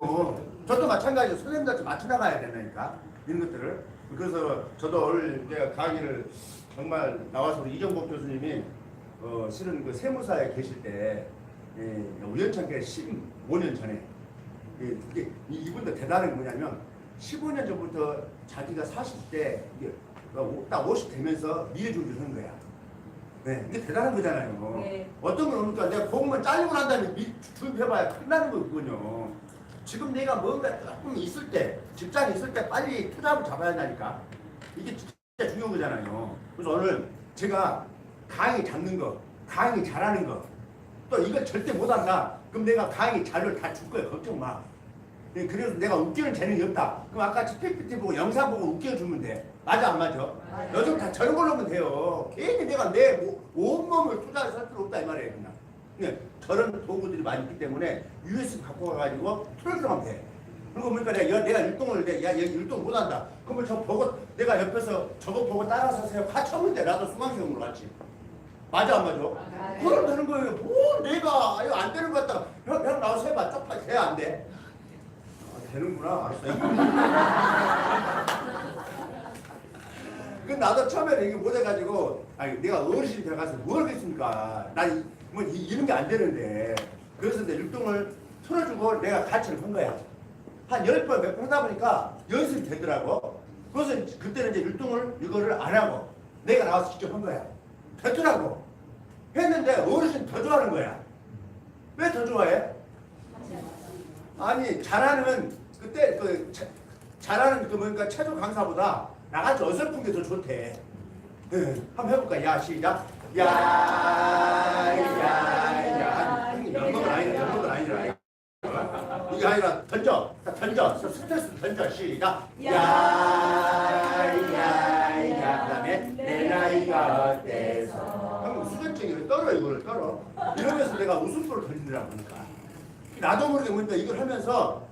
어, 저도 마찬가지로 선생님들한테 맞춰 나가야 되니까 이런 것들을 그래서 저도 오늘 내가 강의를 정말 나와서 우리 이정복 교수님이 어, 실은 그 세무사에 계실 때 예, 우연찮게 15년 전에 예, 이- 이분도 대단한 게 뭐냐면 15년 전부터 자기가 40대 이게 딱 50 되면서 미래 준비를 하는 거야. 네, 이게 대단한 거잖아요. 네. 어떤 건 그러니까 내가 공무원 잘리고 난 다음에 미- 준비해봐야 끝나는 거거든요. 지금 내가 뭔가 조금 있을 때, 직장에 있을 때 빨리 투잡을 잡아야 한다니까. 이게 진짜 중요한 거잖아요. 그래서 오늘 제가 강의 잡는 거, 강의 잘하는 거, 또 이걸 절대 못한다. 그럼 내가 강의 자료를 다 줄 거야. 걱정 마. 예, 그래서 내가 웃기는 재능이 없다. 그럼 아까 PPT 보고 영상 보고 웃겨주면 돼. 맞아 안 맞아? 맞아요. 요즘 다 저런 걸로 하면 돼요. 괜히 내가 내 오- 온몸을 투자할 필요 없다 이 말이에요. 그냥. 네, 저런 도구들이 많이 있기 때문에 USB 갖고 가가지고 틀어들어가면 돼. 그리고 보니까 내가, 여- 내가 율동을 내, 야, 얘 율동 못한다. 그러면 저 보고 내가 옆에서 저거 보고 따라서 세요. 돼. 나도 수강생으로 같이. 맞아 안 맞아? 맞아요. 그럼 되는 거예요. 뭐 내가 이거 안 되는 것 같다가 형, 형 나와서 해봐. 쪽팔 돼 안 돼? 아, 되는구나. 알았어요. 그 나도 처음에는 이게 못해가지고 아니 내가 어르신 돼가서 뭘 하겠습니까? 난 뭐 이 런 게 안 되는데 그래서 내 율동을 틀어주고 내가 가르치는 한 거야. 한 열 번 몇 번 하다 보니까 연습이 되더라고. 그래서 그때는 이제 율동을 이거를 안 하고 내가 나와서 직접 한 거야. 되더라고. 했는데 어르신 더 좋아하는 거야. 왜 더 좋아해? 아니 잘하는 그때 그 자- 잘하는 그 뭔가 체조 강사보다 나같이 어설픈 게 더 좋대. 예, 한번 해볼까? 야 시작. 야야야. 연극은 아니라 연극은 아니라. 이게 아니라 던져, 자, 던져, 스트레스 던져 시작. 야야야. 그다음에 내 나이가 어때서. 그럼 수전증이 떨어 이거를 떨어. 이러면서 내가 웃음소리를 던지더라고 그러니까. 나도 모르게 뭔가 이걸 하면서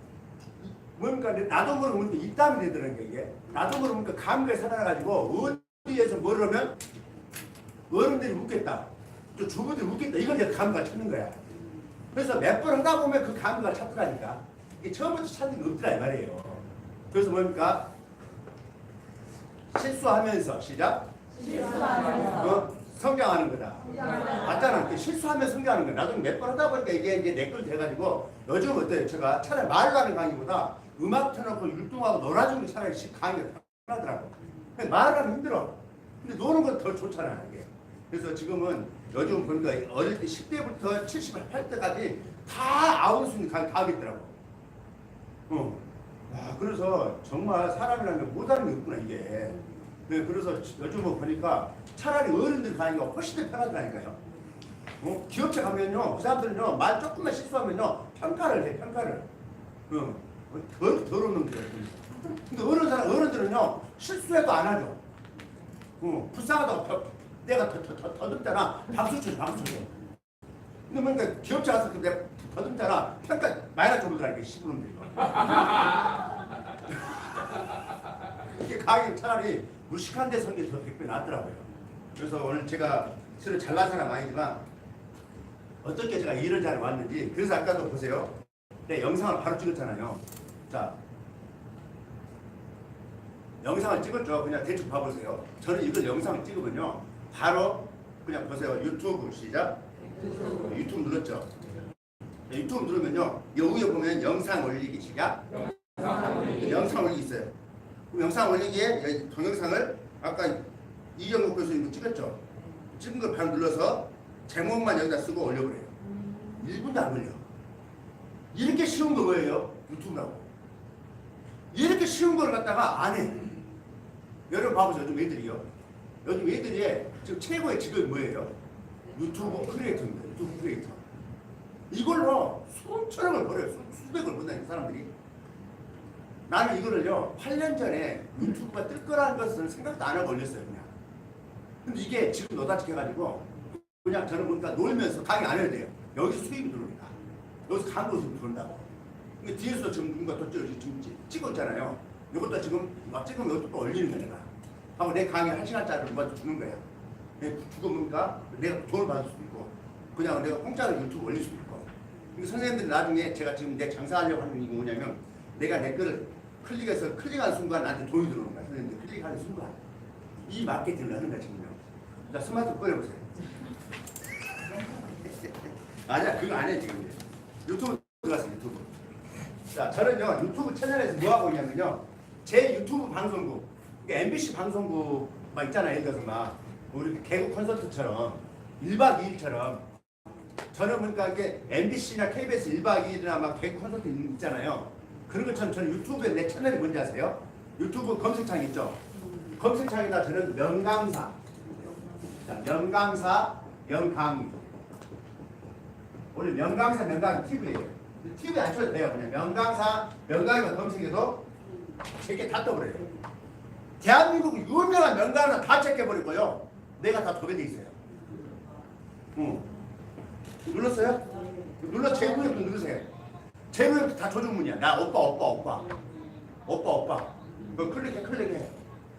뭔가 나도 모르게 뭔가 입담이 되더라는 게 이게 나도 모르게 뭔가 감각에 살아나가지고 어디에서 뭘 하면 어른들이 웃겠다 또 주부들이 웃겠다 이걸 내가 감각을 찾는 거야 그래서 몇 번 하다 보면 그 감각을 찾더라니까 이게 처음부터 찾는 게 없더라 이 말이에요 그래서 뭡니까 실수하면서 시작 어? 성장하는 거다 맞잖아. 그 실수하면 성장하는 거야. 나도 몇번 하다 보니까 이게 이제 내걸 돼가지고 요즘 어때요? 제가 차라리 말로 하는 강의보다 음악 틀어놓고 율동하고 놀아주는 게 차라리 시- 강의가 편하더라고. 근데 말을 하면 힘들어. 근데 노는 건 더 좋잖아, 이게. 그래서 지금은 요즘 보니까 어릴 때 10대부터 78대까지 다 아웃 수 있는 강의 다 하겠더라고. 어. 야, 그래서 정말 사람이라는 게 못하는 게 없구나, 이게. 네, 그래서 요즘은 보니까 차라리 어른들 가니까 훨씬 더 편하더라니까요. 어? 기업체 가면요, 그 사람들은요, 말 조금만 실수하면요, 평가를 해, 평가를. 어, 더, 더러운 놈들이에요. 근데 어른 사람, 어른들은요, 실수해도 안 하죠. 어, 불쌍하다고 더, 내가 더, 더, 더, 더듬잖아. 박수 쳐, 박수 쳐. 근데 뭔가 기업체 그 내가 더듬잖아. 평가 많이 나줘보더라니까, 시부놈들이. 이게 가격이 차라리 무식한 데 서는 게더 100배 낫더라고요. 그래서 오늘 제가 실은 잘난 사람 아니지만 어떻게 제가 이런 자리에 왔는지 그래서 아까도 보세요. 내 영상을 바로 찍었잖아요. 자, 영상을 찍었죠. 그냥 대충 봐보세요. 저는 이걸 영상을 찍으면요. 바로 그냥 보세요. 유튜브 시작. 유튜브 눌렀죠. 네, 유튜브 누르면요. 여기에 보면 영상 올리기 시작. 영상 올리기 있어요. 그럼 영상 올리기에 동영상을 아까 이경국 교수님도 찍었죠. 찍은 걸 바로 눌러서 제목만 여기다 쓰고 올려버려요. 1분도 안 걸려. 이렇게 쉬운 거 뭐예요? 유튜브라고. 이렇게 쉬운 걸 갖다가 안 해. 여러분 봐보세요. 요즘 애들이요. 요즘 애들이 지금 최고의 직업이 뭐예요? 유튜브 크리에이터입니다. 유튜브 크리에이터. 이걸로 수천억을 벌어요. 수- 수백을 번다는 사람들이. 나는 이거를요, 8년 전에 유튜브가 뜰 거라는 것을 생각도 안 하고 올렸어요, 그냥. 근데 이게 지금 너다치 해가지고, 그냥 저는 보니까 놀면서 강의 안 해도 돼요. 여기서 수입이 들어옵니다. 여기서 수입이 들어온다고. 근데 뒤에서 지금 누군가 또 찍- 지금 찍- 찍고 있잖아요. 이것도 지금 막 찍으면 이것도 또 올리는 내가. 하고 내 강의 한 시간짜리 누가 주는 거야. 보니까 내가 돈을 받을 수도 있고, 그냥 내가 공짜로 유튜브 올릴 수도 있고. 이거 선생님들이 나중에 제가 지금 내 장사하려고 하는 이게 뭐냐면 내가 내 거를 클릭해서 클릭한 순간 나한테 돈이 들어오는 거야. 선생님들 클릭하는 순간. 이 마케팅을 하는 거야 지금요. 자 스마트폰 꺼내보세요. 아니야 그거 안해 지금. 유튜브 들어갔어 유튜브. 자 저는요 유튜브 채널에서 뭐 하고 있냐면요 제 유튜브 방송국 그러니까 MBC 방송국 막 있잖아요 예를 들어서 막 우리 개국 콘서트처럼 1박 2일처럼 저는 그러니까 이게 MBC나 KBS 1박 2일이나 막 개국 콘서트 있잖아요. 그런 것처럼 저는 유튜브에 내 채널이 뭔지 아세요? 유튜브 검색창 있죠? 검색창에다 저는 명강사. 자, 명강사 명강의 오늘 명강사 명강의 TV예요. TV 안 쳐도 돼요 그냥. 명강사 명강의만 검색해도 제게 다 떠버려요. 대한민국 유명한 명강은 다 체크해버리고요 내가 다 도배돼 있어요. 응. 눌렀어요? 눌러 제구역도 누르세요. 제구역도 다 조정문이야. 나 오빠 오빠 오빠. 오빠 오빠. 그거 클릭해 클릭해.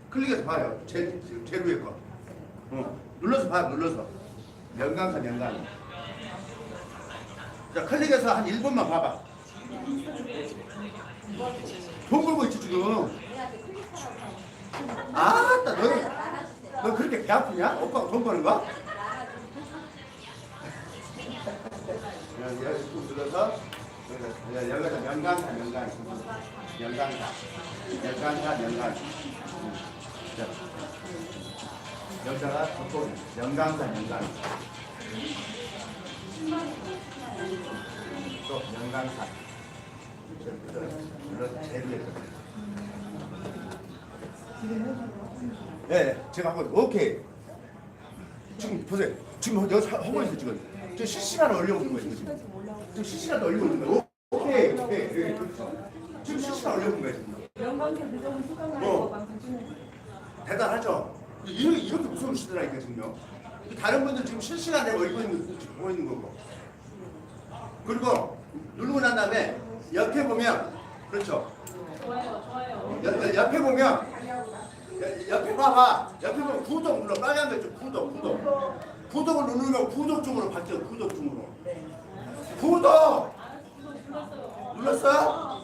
클릭해서 봐요. 제, 제구역 거. 어. 눌러서 봐 눌러서. 명강사 명강. 자 클릭해서 한 1분만 봐봐. 돈 벌고 있지 지금. 아따 너, 너 그렇게 배 아프냐? 오빠가 돈 버는 거야? 여기 여기 꾹 눌러서? 여기다 여기다 명강사 명강 명강사 명강사 명강 자, 여기다가 덮고 명강사 명강 또 명강사 눌러 제일 네, 네, 제가 하고 오케이. 지금 보세요. 지금 여기 하- 하고 있어 지금. 저 실시간으로 올려고 있는 거예요 지금. 지금 실시간으로 올리고 있는 거예요. 오, 오케이, 오케이, 네, 그렇죠. 지금 실시간 올리고 있는 거예요 지금. 어. 대단하죠. 이렇게, 이렇게 무서운 시대라니까 지금요. 다른 분들 지금 실시간에 올리고 있는 거 보고 있는 거고. 그리고 누르고 난 다음에 옆에 보면 그렇죠. 좋아요, 좋아요. 옆, 옆- 옆에 보면 여- 옆에 봐봐. 옆에 보면 구독 눌러. 빨간 거 있죠? 구독 구독. 구독을 누르면 구독 중으로 바뀌어 구독 중으로. 구독! 눌렀어?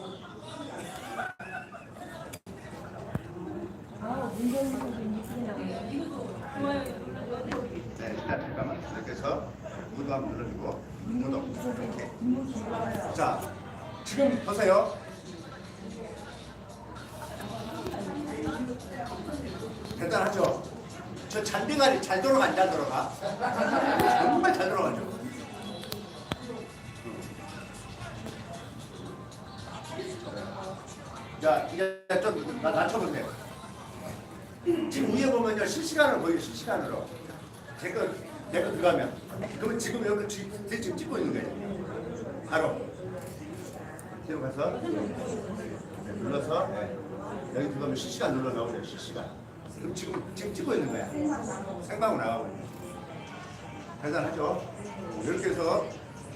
네 일단 잠깐만 이렇게 해서 구독 한번 눌러주고 구독. 자 지금 보세요 대단하죠? 저 잔디가리 잘 돌아가 안 잘 돌아가. 정말 잘 돌아가죠. 자 이제 좀 나- 낮춰보세요. 지금 위에 보면요 실시간으로 보여요 실시간으로. 제거 내거 들어가면. 그러면 지금 여기 지- 지금 찍고 있는 거예요. 바로. 지금 가서. 네, 눌러서. 네. 여기 들어가면 실시간 눌러 나오네요 실시간 그럼 지금 지금 찍고 있는 거야. 생방으로 나가고 있는 거야. 대단하죠? 이렇게 해서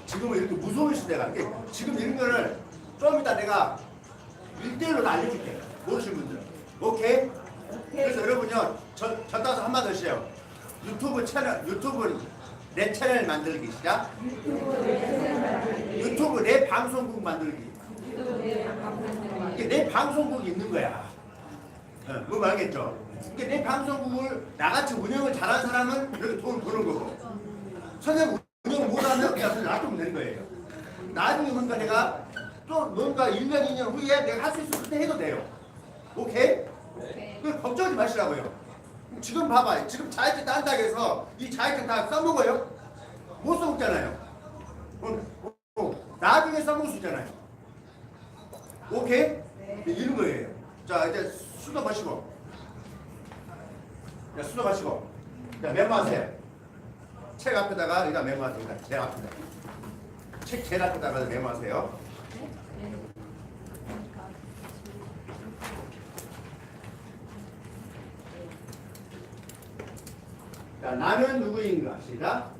지금은 이렇게 무서운 시대가 이게 지금 이런 거를 좀 이따 내가 일대일로 알려줄게. 모르시는 분들은. 오케이? 그래서 여러분요 저, 저 따서 한마디 하세요 유튜브 채널 유튜브 내 채널 만들기 시작. 유튜브 내 방송국 만들기. 이게 내 방송국이 있는 거야. 어, 그거 알겠죠? 이게 내 방송국을 나같이 운영을 잘한 사람은 이렇게 돈을 버는 거고 선생님 운영 못하면 그냥 놔두면 되는 거예요 나중에 뭔가 내가 또 뭔가 1년 2년 후에 내가 할 수 있을 때 해도 돼요 오케이? 그 걱정하지 마시라고요. 지금 봐봐요. 지금 자격증 딴다고 해서 이 자격증 다 써먹어요? 못 써먹잖아요. 어, 어, 어. 나중에 써먹을 수 있잖아요. 오케이? 이런 거예요. 자, 이제 수도 마시고. 자, 수도 마시고. 자, 메모하세요. 책 앞에다가 여기다 메모하세요. 제 앞에다. 책 제일 앞에다가 메모하세요. 자, 나는 누구인가? 시작.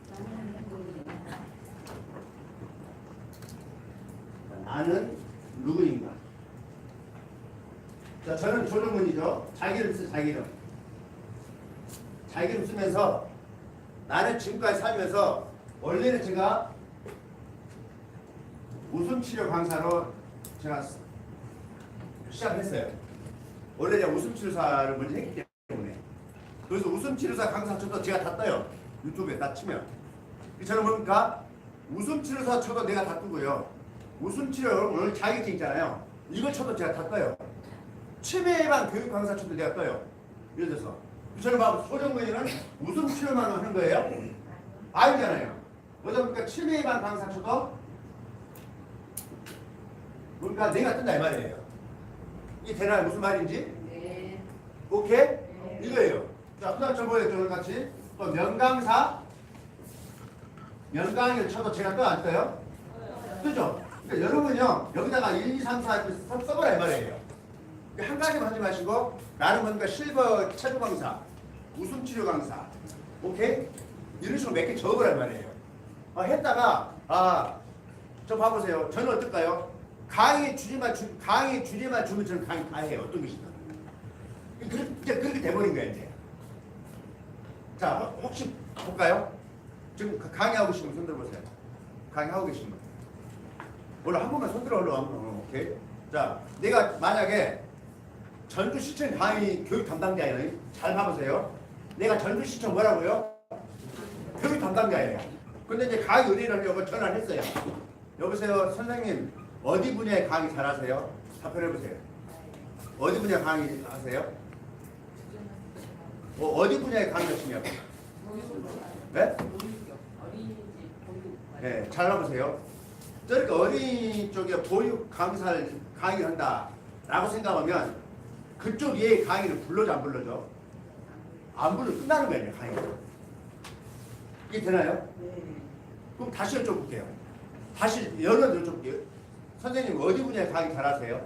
자, 나는 누구인가? 자, 저는 조정문이죠. 자기 이름 쓰 자기 이름. 자기 이름 쓰면서 나는 지금까지 살면서 원래는 제가 웃음 치료 강사로 제가 시작했어요. 원래 제가 웃음 치료사를 먼저 했기 때문에 그래서 웃음 치료사 강사 쳐도 제가 다 떠요. 유튜브에 다 치면 저는 뭡니까? 웃음 치료사 쳐도 내가 다 뜨고요. 웃음 치료 오늘 자격증 있잖아요. 이거 쳐도 제가 다 떠요. 치매 예방 교육 강사 쳐도 내가 떠요. 예를 들어서 저는 막 소정근이는 웃음 치료만 하는 거예요. 아니잖아요. 그러니까 치매 예방 강사 쳐도 그러니까 내가 뜬다 이 말이에요. 이게 되나요? 무슨 말인지? 네. 오케이? 이거예요. 자, 그 다음 저번에 저랑 같이 또 명강사 명강을 쳐도 제가 또안 떠요? 뜨죠? 그러니까 여러분요 여기다가 1, 2, 3, 4 이렇게 써- 써보라 이 말이에요. 한 가지만 하지 마시고 나는 뭔가 실버 체조 강사, 웃음 치료 강사, 오케이? 이런 식으로 몇개이 말이에요. 아, 했다가 아 저 봐보세요. 저는 어떨까요? 강의 주제만 주, 강의 주제만 주면 저는 강의 다 해요. 어떤 것이든. 그, 이제 그렇게 돼버린 거야 이제. 자 혹- 혹시 볼까요? 지금 가- 강의하고 계신 분 손들어 보세요. 강의하고 계신 분. 오늘 한 번만 손들어 올라 어, 오케이. 자 내가 만약에 전주 시청 강의 교육 담당자예요. 잘 봐보세요. 내가 전주 시청 뭐라고요? 교육 담당자예요. 근데 이제 강의 의뢰를 하려고 전화를 했어요. 여보세요 선생님 어디 분야에 강의 잘하세요? 답변해 보세요. 어디 분야 강의 하세요? 어, 어디 분야에 강의 하시냐고? 네? 네, 잘 봐보세요. 저렇게 어린 쪽에 보육 강사를 강의를 한다라고 생각하면 그쪽 얘 강의를 불러줘 안 불러줘? 안 불러 끝나는 거예요 강의가. 이게 되나요? 그럼 다시 여쭤볼게요. 다시 여러 번 여쭤볼게요. 선생님 어디 분야에 강의 잘하세요?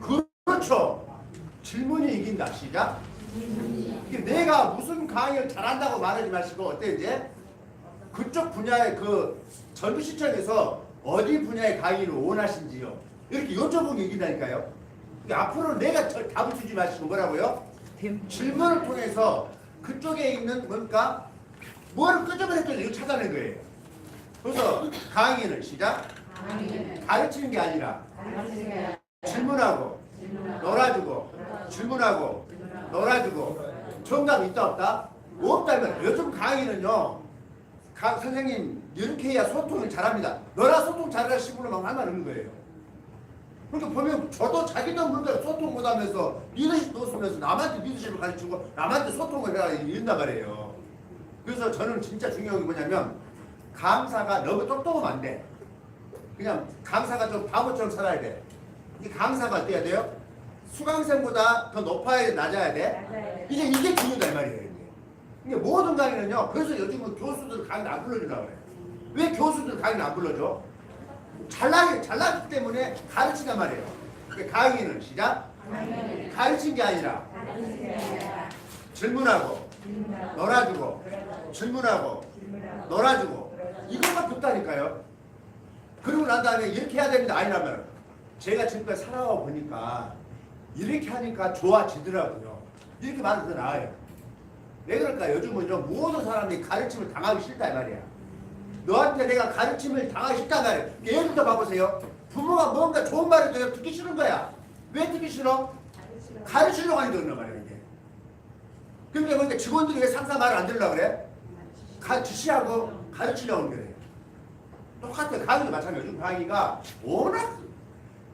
그렇죠. 질문이 이긴다. 시작. 이게 내가 무슨 강의를 잘한다고 말하지 마시고 어때 이제 그쪽 분야의 그 전주시청에서 어디 분야의 강의를 원하신지요 이렇게 여쭤보는 게 이긴다니까요 앞으로 내가 저 답을 주지 마시고 뭐라고요 질문을 통해서 그쪽에 있는 뭔가 뭐를 끄집어냈더니 이거 찾아낸 거예요. 그래서 강의는 시작. 가르치는 게 아니라 질문하고 놀아주고 질문하고 놀아주고 정답 있다 없다? 없다면 요즘 강의는요 강 선생님 이렇게 해야 소통을 잘합니다. 너나 소통 잘하는 식으로만 하면 하는 거예요 그러니까 보면 저도 자기도 모르게 소통 못하면서 리더십 놓으면서 남한테 리더십을 가르치고 남한테 소통을 해야 이른다 말이에요 그래서 저는 진짜 중요한 게 뭐냐면 강사가 너무 똑똑하면 안 돼 그냥 강사가 좀 바보처럼 살아야 돼. 이 강사가 어때야 돼요? 수강생보다 더 높아야 돼, 낮아야 돼? 이제 이게 중요하다 이 말이에요. 이게 모든 강의는요. 그래서 요즘은 교수들 강의 안 불러주라 그래. 왜 교수들 강의 안 불러줘? 잘나기 잘나기 때문에 가르치단 말이에요. 강의는 시작. 가르친 게 아니라 질문하고 놀아주고 질문하고 놀아주고 이것만 붙다니까요. 그러고 난 다음에 이렇게 해야 됩니다. 아니라면 제가 지금까지 살아와 보니까 이렇게 하니까 좋아지더라고요. 이렇게 말해서 더 나아요. 왜 그럴까? 요즘은요 모든 사람이 가르침을 당하기 싫다 이 말이야. 너한테 내가 가르침을 싫다 말이야. 예를 들어 봐보세요. 부모가 뭔가 좋은 말을 해도 듣기 싫은 거야. 왜 듣기 싫어? 가르치려고 하니까 그런 말이야 이게. 그러니까 뭔가 직원들이 왜 상사 말을 안 들으려고 그래? 가, 지시하고 가르치려고 하는 거래. 똑같아요. 강의도 마찬가지예요. 요즘 강의가 워낙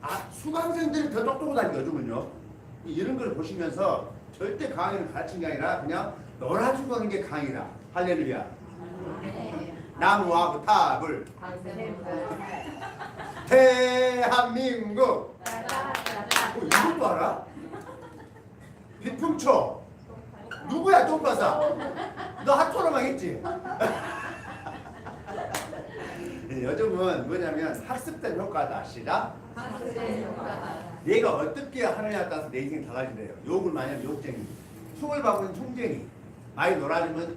아, 수강생들이 더 똑똑하다니까 요즘은요. 이런 걸 보시면서 절대 강의를 가르친 게 아니라 그냥 놀아주고 하는 게 강의다. 할렐루야. 나무하고 탑을 대한민국. 어, 이것도 알아? 비풍초. 누구야 똥바사? 너 핫토로만 했지? 예, 요즘은 뭐냐면 학습된 효과다. 시작 얘가 어떻게 하느냐에 따라서 내 인생이 달라진대요. 욕을 많이 하면 욕쟁이. 흉을 박으면 흉쟁이. 많이 놀아주면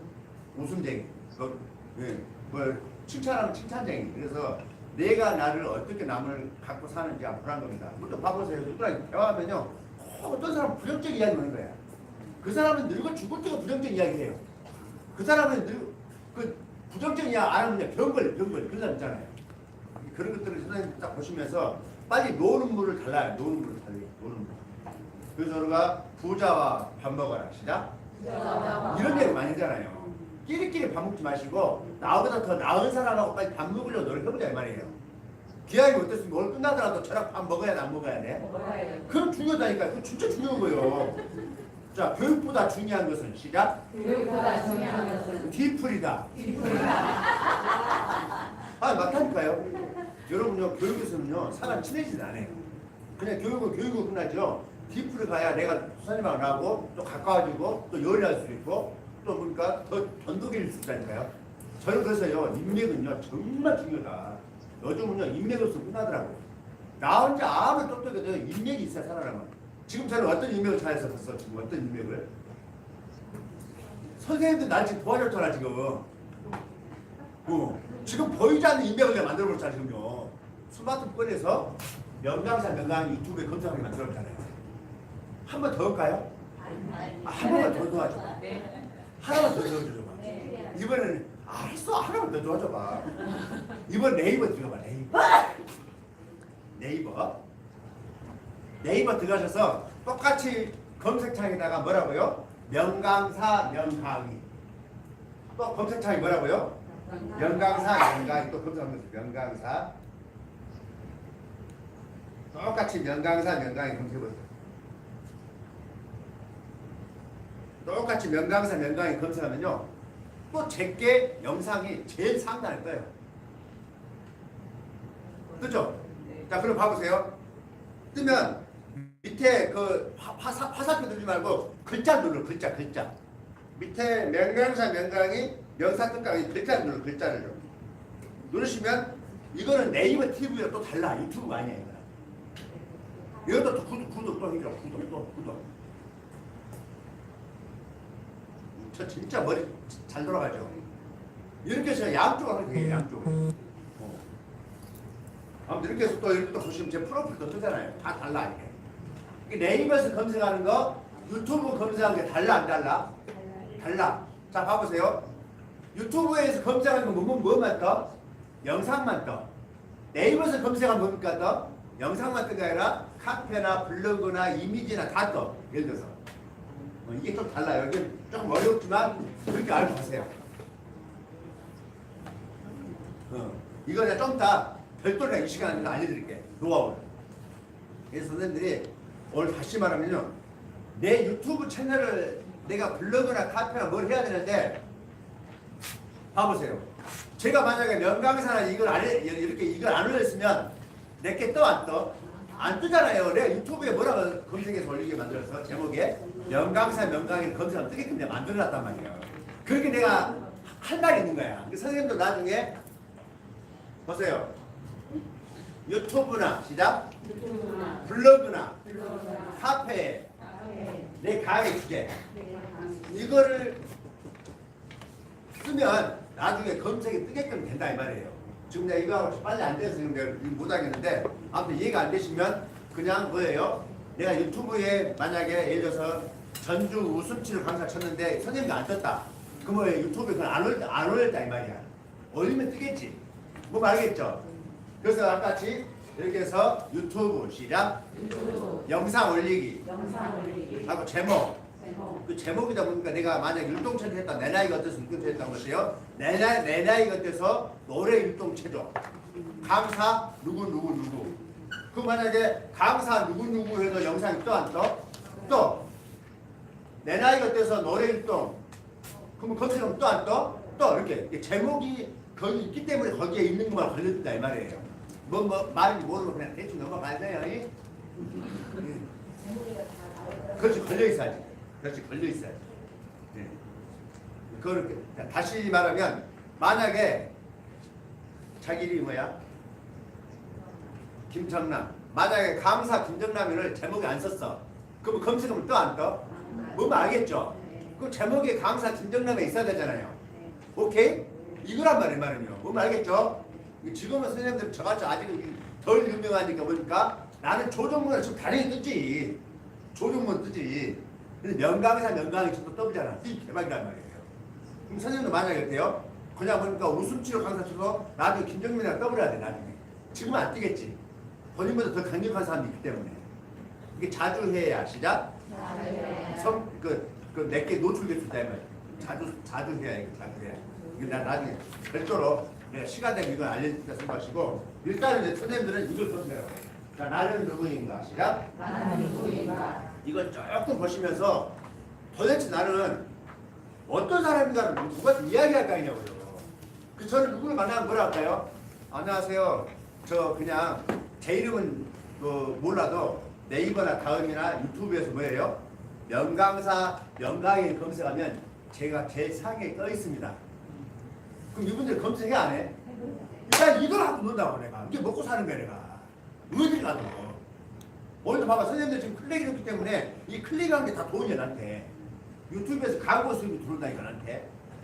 웃음쟁이. 그, 예, 뭐 칭찬하면 칭찬쟁이. 그래서 내가 나를 어떻게 남을 갖고 사는지 한번 보란 겁니다. 또 봐보세요. 누구랑 대화하면요. 꼭 어떤 사람은 부정적 이야기 하는 거야. 그 사람은 늙어 죽을 때가 부정적 이야기를 해요. 그 사람은 늙, 그 부정적 이야기 안 하면 그냥 병 걸려 병 걸려 그런 사람 있잖아요. 그런 것들을 선생님 딱 보시면서 빨리 노는 물을 달라요. 노는 물을 달리 노는 물. 그래서 우리가 부자와 밥 먹어라. 시작. 이런 얘기 많이 하잖아요. 끼리끼리 밥 먹지 마시고 나보다 더 나은 사람하고 빨리 밥 먹으려고 노력해보자 이 말이에요. 기왕이 어땠으면 오늘 끝나더라도 저랑 밥 먹어야 돼, 안 먹어야 돼? 그럼 중요하다니까. 그 진짜 중요한 거예요. 자, 교육보다 중요한 것은 시작. 교육보다 중요한 것은 디플이다. 아, 맞다니까요. 여러분요, 교육에서는요, 사람 친해지지 않아요. 그냥 교육은 교육으로 끝나죠. 디플을 가야 내가 선생님하고 또 가까워지고 또 요리할 수 있고 또 보니까 더수 있다니까요. 저는 그래서요, 인맥은요, 정말 중요하다. 요즘은요, 인맥 없으면 끝나더라고요. 나 혼자 아무리 똑똑해도 인맥이 있어야 살아남아. 지금 저는 어떤 인맥을 찾았었어? 지금 어떤 인맥을? 선생님들 날 지금 도와줬잖아, 지금. 어, 지금 보이지 않는 인맥을 내가 만들어버렸잖아, 지금요. 스마트폰에서 명강사 명강 유튜브에 검색하게 만들었잖아요. 한 번 더 할까요? 아, 한 번만 더 도와줘. 하나만 더 도와줘 봐. 이번에는 알았어 하나만 더 도와줘 봐. 이번 네이버 들어가 네이버. 네이버. 네이버 들어가셔서 똑같이 검색창에다가 뭐라고요? 명강사 명강의. 또 검색창이 뭐라고요? 명강사 명강의 또 검색하면서 명강사. 똑같이 명강사 명강의 검색해보세요. 똑같이 명강사 명강의 검색하면요. 또 제게 영상이 제일 상단에 떠요. 그죠? 자, 그럼 봐보세요. 뜨면 밑에 그 화, 화사, 화살표 누르지 말고 글자 눌러, 글자, 글자. 밑에 명강사 명강이 명사 뜻강이 글자 눌러, 글자를 눌러. 누르시면 이거는 네이버 TV랑 또 달라. 유튜브가 아니야, 이거. 이것도 또 구독, 구독 또 해줘, 구독, 또 구독. 저 진짜 머리 잘 돌아가죠. 이렇게 해서 양쪽으로 하게 돼요, 양쪽으로. 어. 아무튼 이렇게 해서 또 이렇게 또 보시면 제 프로필도 뜨잖아요. 다 달라, 이게. 네이버에서 검색하는 거, 유튜브 검색하는 게 달라, 안 달라? 달라. 자, 봐보세요. 유튜브에서 검색하는 건 뭐, 뭐만 떠? 영상만 떠. 네이버에서 검색하면 뭡니까 떠? 영상만 뜬게 아니라 카페나 블로그나 이미지나 다 떠. 예를 들어서. 어, 이게 좀 달라요. 이게 조금 어렵지만 그렇게 알고 가세요. 어, 이거 내가 좀 이따 별도로 이 시간에 알려드릴게. 노하우를. 그래서 선생님들이 오늘 다시 말하면요. 내 유튜브 채널을 내가 블로그나 카페나 뭘 해야 되는데 봐보세요. 제가 만약에 명강사나 이걸 안 해, 이렇게 이걸 안 올렸으면 내게 떠 안 떠? 안 뜨잖아요. 내가 유튜브에 뭐라고 검색해서 올리게 만들어서 제목에 명강사 명강이 검색하면 뜨게끔 내가 만들어놨단 말이에요. 그렇게 내가 할 말이 있는 거야. 그 선생님도 나중에 보세요. 유튜브나 시작 유튜브나 블로그나 카페 내 강의 주제 이거를 쓰면 나중에 검색에 뜨게끔 된다 이 말이에요. 지금 내가 이거 하고 빨리 안 돼서 지금 내가 이거 못 하겠는데 아무튼 이해가 안 되시면 그냥 뭐예요? 내가 유튜브에 만약에 예를 들어서 전주 웃음치료 강사 쳤는데 선생님도 안 떴다. 그러면 유튜브에 그건 안, 올, 안 올렸다 이 말이야. 올리면 뜨겠지. 뭐 알겠죠? 그래서 아까 같이 이렇게 해서 유튜브 시작. 유튜브 영상 올리기. 영상 올리기. 하고 제목. 제목. 그 제목이다 보니까 내가 만약 율동체를 했다. 내 나이가 어때서 율동체 했다는 것이에요? 내, 나이, 내 나이가 어때서 노래 율동체죠 강사 누구 누구 누구 그 만약에 강사 누구 누구 해서 영상 이 또 안 떠? 또 내 나이가 어때서 노래 율동 그러면 검색하면 또 안 떠? 또 이렇게 제목이 거기 있기 때문에 거기에 있는 것만 걸려든다 이 말이에요 뭐 뭐 말인지 모르고 그냥 대충 넘어가야 돼요 이? 그렇지 걸려 있어야지. 그렇지 걸려 있어야지. 네. 그렇게 다시 말하면 만약에 자기 이름이 뭐야? 김정남. 만약에 강사 김정남이를 제목에 안 썼어. 그럼 검색하면 또 안 떠? 뭐면 알겠죠? 그 제목에 강사 김정남에 있어야 되잖아요. 오케이? 이거란 말이에요, 말은요. 뭐면 알겠죠? 지금은 선생님들 저같이 아직은 덜 유명하니까 보니까 나는 조정문을 지금 당연히 뜨지. 조정문 뜨지. 근데 명강사 명강이 자꾸 떠보잖아. 이 대박이란 말이에요. 그럼 선생님도 만약에 어때요? 그냥 보니까 웃음 치료 강사 쳐서 나중에 김정민이랑 떠버려야 돼, 나중에. 지금은 안 뜨겠지. 본인보다 더 강력한 사람이 있기 때문에. 이게 자주 해야 시작. 성, 그, 그 내게 수 있다면 자주, 자주 해야 이거 자주 해야. 이거 나 나중에 별도로 내가 시간 되면 이걸 알려줄까 생각하시고 일단은 이제 선생님들은 이걸 보세요. 자, 나는 누구인가? 시작. 나는 누구인가? 이걸 조금 보시면서 도대체 나는 어떤 사람인가를 누가 이야기할 거 아니냐고요. 그 저는 누구를 만나면 뭐라 할까요? 안녕하세요. 저 그냥 제 이름은 그 몰라도 네이버나 다음이나 유튜브에서 뭐예요? 명강사 명강에 검색하면 제가 제일 상에 떠 있습니다. 그럼 이분들 검색해 안 해? 일단 이걸 하고 논다고 내가. 이게 먹고 사는 거야 내가. 어딜 가도. 오늘도 봐봐 선생님들 지금 클릭이 됐기 때문에 이 클릭한 게 다 돈이야 나한테 유튜브에서 광고 수입이 들어온다니까 나한테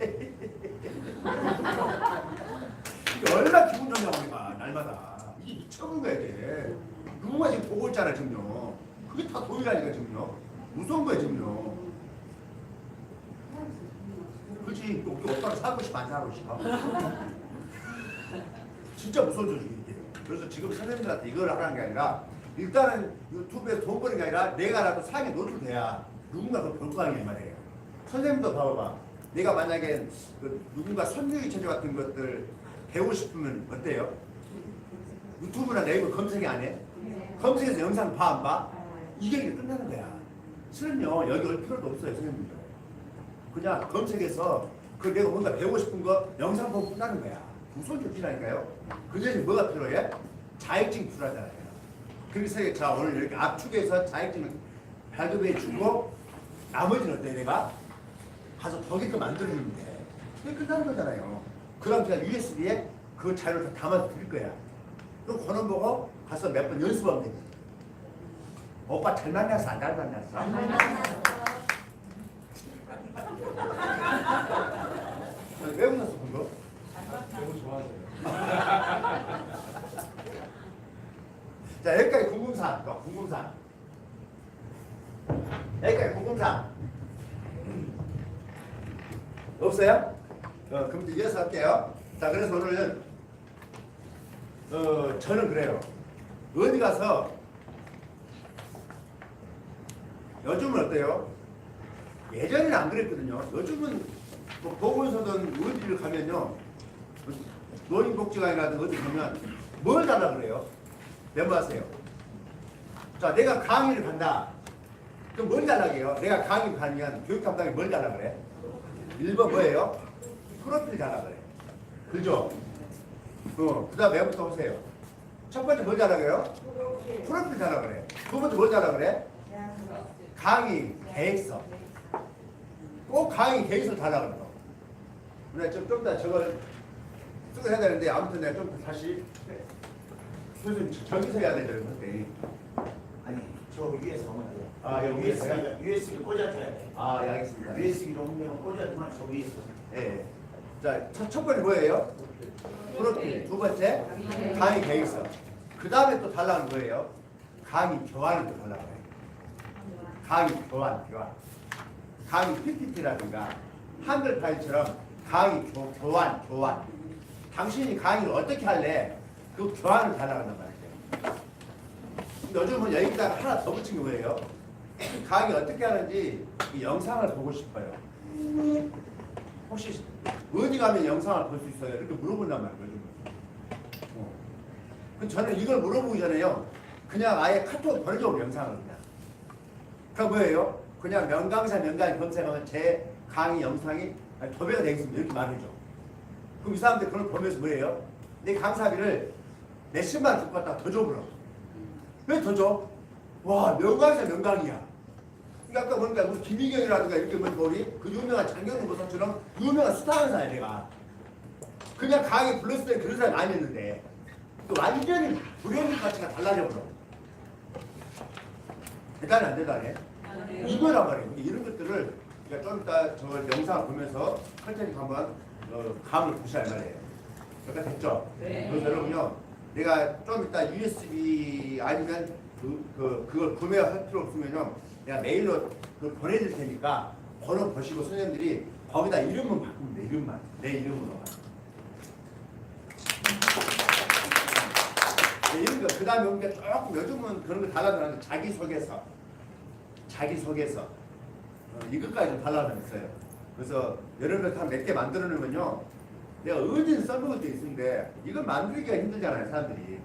이게 얼마나 기분 좋냐고 내가 날마다 쳐본 거야 이게 누군가 지금 보고 있잖아 지금요. 그게 다 돈이라니까 지금요. 무서운 거야 지금요. 그렇지. 여기 오빠가 사고 싶어 안 사고 싶어 진짜 무서운 조직이 이게. 그래서 지금 선생님들한테 이걸 하라는 게 아니라 일단은 유튜브에 돈 버는 게 아니라 내가라도 상에 노출돼야 누군가 그걸 볼거 아니냐 이 말이에요. 선생님도 봐봐봐. 내가 만약에 그 누군가 선유의 체조 같은 것들 배우고 싶으면 어때요? 유튜브나 네이버 검색이 안 해? 검색해서 영상 봐 안 봐? 이게 이게 끝나는 거야. 실은요 여기 올 필요도 없어요 선생님들 그냥 검색해서 그 내가 뭔가 배우고 싶은 거 영상 보고 끝나는 거야. 무슨 조치라니까요. 그 대신 뭐가 필요해? 자격증 필요하잖아요. 그래서 자 오늘 이렇게 압축해서 자격증을 발급해 주고 나머지는 어때 내가? 가서 거기 거 만들어주면 돼. 그게 끝나는 거잖아요. 그럼 제가 USB에 그 자료를 다 담아서 드릴 거야 그럼 권원 보고 가서 몇 번 연습하면 되지 오빠 잘 만났어 안 잘 만났어? 아니, 왜 웃었어 그거? 너무 좋아하세요. 자 여기까지 궁금사항 또 궁금사항 여기까지 궁금사항 없어요? 어, 그럼 이제 이어서 할게요 자 그래서 오늘은 어, 저는 그래요 어디 가서 요즘은 어때요? 예전에는 안 그랬거든요 요즘은 뭐 보건소든 어디를 가면요 노인복지관이라든 어디 가면 뭘 달라 그래요? 메모하세요. 자, 내가 강의를 간다. 그럼 뭘 달라고 해요? 내가 강의 가면 교육 담당이 뭘 달라 그래? 1번 뭐예요? 프로필 달라 그래. 그죠? 어, 그 다음 메모부터 보세요. 첫 번째 뭘 달라 그래요? 프로필 달라 그래. 두 번째 뭘 달라 그래? 강의 계획서. 꼭 강의 계획서 달라 그래. 내가 좀, 좀 이따 저걸 쓰고 해야 되는데 아무튼 내가 좀 다시 선생님 저기서 해야 되죠 그때 아니 저 위에서 하면 돼요. 아, 여기 위에서요? USB, 꽂아줘야 돼. 아 예, 알겠습니다 USB로 옮기면 꽂아주면 저 위에서. 예. 자, 첫, 첫 번째 뭐예요? 프로필. 두 번째, 강의 계획서. 그 다음에 또 달라는 거예요. 강의 교환을 또 달라고 해요. 강의 교환, 교환. 강의 PPT라든가 한글 파일처럼 강의 교, 교환, 교환. 당신이 강의를 어떻게 할래? 그 교환을 달라고 말이에요. 요즘은 여기다가 하나 더 붙인 게 뭐예요? 강의 어떻게 하는지 이 영상을 보고 싶어요. 혹시 어디 가면 영상을 볼 수 있어요? 이렇게 물어본단 말이에요. 저는 이걸 물어보기 전에요. 그냥 아예 카톡 보내줘 영상을 그냥. 그 뭐예요? 그냥 명강사 명강 검색하면 제 강의 영상이 도배가 되겠습니다. 이렇게 말해줘. 그럼 이 사람들 그걸 보면서 뭐예요? 내 강사비를 몇십만 원 갖다 더 줘, 그럼. 왜더 줘? 와, 명강이야, 명강이야. 그러니까 아까 보니까 무슨 김희경이라든가 이렇게 뭐 우리 그 유명한 장경훈 보사처럼 유명한 스타 강사야, 내가. 그냥 강의 불렀을 때 그런 사람이 아니었는데, 또 완전히 브랜드 가치가 달라져 버려. 대단해, 안 대단해? 이거란 말이에요. 이런 것들을 우리가 좀 이따 저 영상을 보면서 컨텐츠 한번 어, 감을 보시할 말이에요. 여기까 됐죠? 네. 그래서 여러분요, 내가 좀 이따 USB 아니면 그, 그, 그걸 구매할 필요 없으면요, 내가 메일로 그걸 보내드릴 테니까 번호 보시고 선생님들이 거기다 이름만 바꾸면 돼, 이름만. 내 이름으로. 이런 거 그 다음에 온게 조금 요즘은 그런 거 달라드는 자기 소개서 자기 소개서 어, 이것까지 좀 달라졌어요. 그래서 여러분들 다몇 개 만들어 놓으면요. 내가 어딘 써먹을 때 있는데 이걸 만들기가 힘들잖아요 사람들이.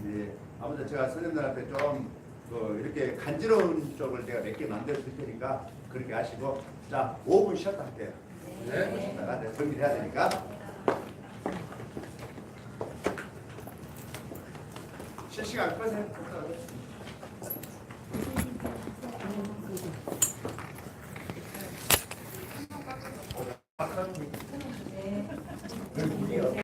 이제 아무튼 제가 선생님들한테 좀 그, 이렇게 간지러운 쪽을 제가 몇 개 만들어 줄 테니까 그렇게 하시고 자 5분 쉬었다 할게요. 네. 쉬었다가 내가 정리해야 되니까. 실시간 끄세요.